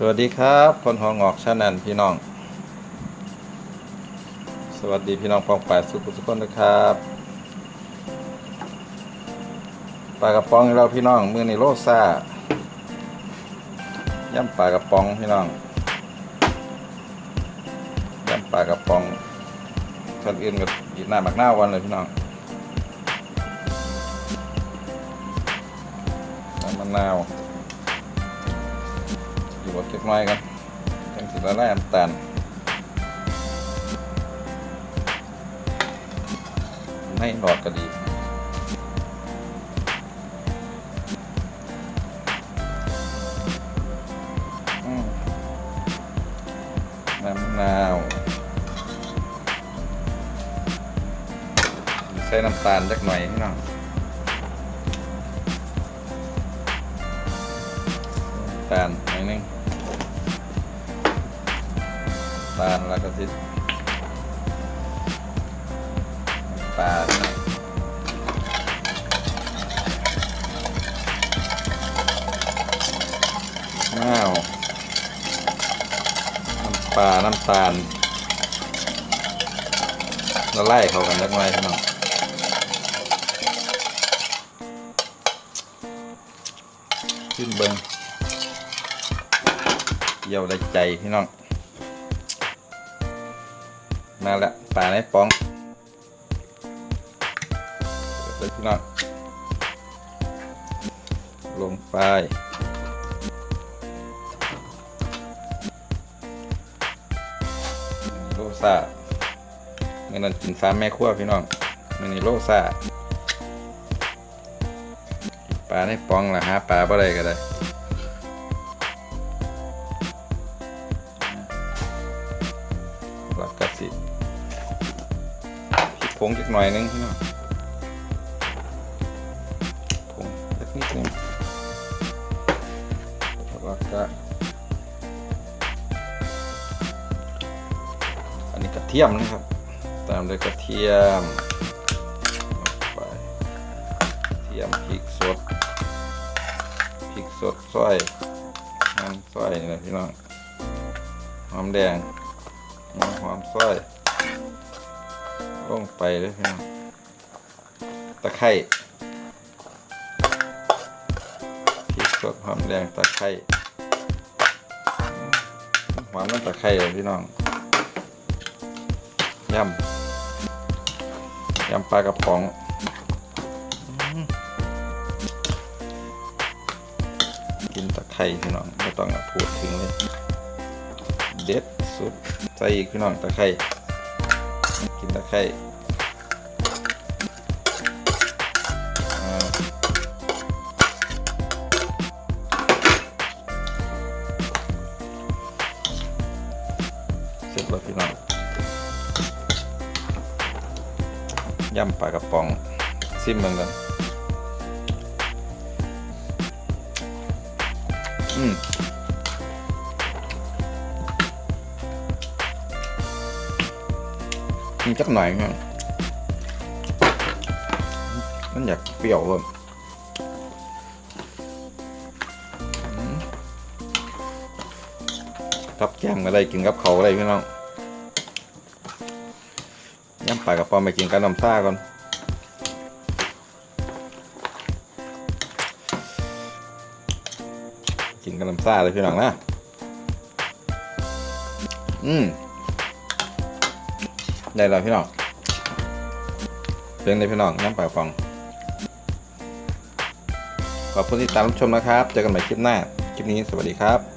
สวัสดีครับ คนหองอกชาแนลพี่น้อง สวัสดีพี่น้องปองแปดสุขุทุคนนะครับปลากระป๋องเราพี่น้องมือในโลซ่าย่ำปลากระป๋องพี่น้องย่ำปลากระป๋องท่านอื่นกับอีกหน้าบักหน้าวันเลยพี่น้องน้ำมะนาว อยู่บดเล็กน้อยกันจังสิละลายน้ำตาลให้หลอดก็ดีน้ำนาวใส่น้ำตาลจักหน่อยพี่น้องน้ำตาลหน่อยนึง น้ำตาลแล้วก็ทิปลาหน่อยน้าวน้ำปลา น้ำตาลละลายเข้ากันจักหน่อยพี่น้องขึ้นเบิงเยี่ยวได้ใจพี่น้อง มาละปลาในป้องเดเลยพี่น้องลงไปโลซาเมื่อนั้นกินฟ้าแม่ครัวพี่น้องมันนี่โลซาปลาในป้องล่ะฮะปลาบ่ได้ก็ได้ งจักหน่อยนึงพี่น้องผงสักนิดนึงแล้วก็อันนี้กระเทียมนะครับ ตามด้วยกระเทียมไปกระเทียมพริกสดพริกสดซอยน้ำซอยนี่แหละพี่น้องหอมแดงหอมซอย ลงไปเลยพี่น้องตะไคร้พริกสดหอมแดงตะไคร้หวานน้ำตะไคร้เลยพี่น้องยำยำปลากระป๋องกินตะไคร้พี่น้องไม่ต้องพูดถึงเลย เด็ดสุดใส่อีกพี่น้องตะไคร้ ตะไคร้อ่เสร็จแล้วพี่น้องยำปลากระป๋องซิมเมือนกันอืม มันจักหน่อยครับมันอยากเปรี้ยวแบบอืมกับแก้มก็ได้กินกับเขาก็ได้พี่น้องย่ำปลากระป๋องไปกินกับน้ำซ่าก่อนกินกับน้ำซ่าเลยพี่น้องนะอืม ได้แล้วพี่น้องเป็นเลยพี่น้องน้ำปลาฟองขอบคุณที่ตามรับชมนะครับ เจอกันใหม่คลิปหน้า คลิปนี้สวัสดีครับ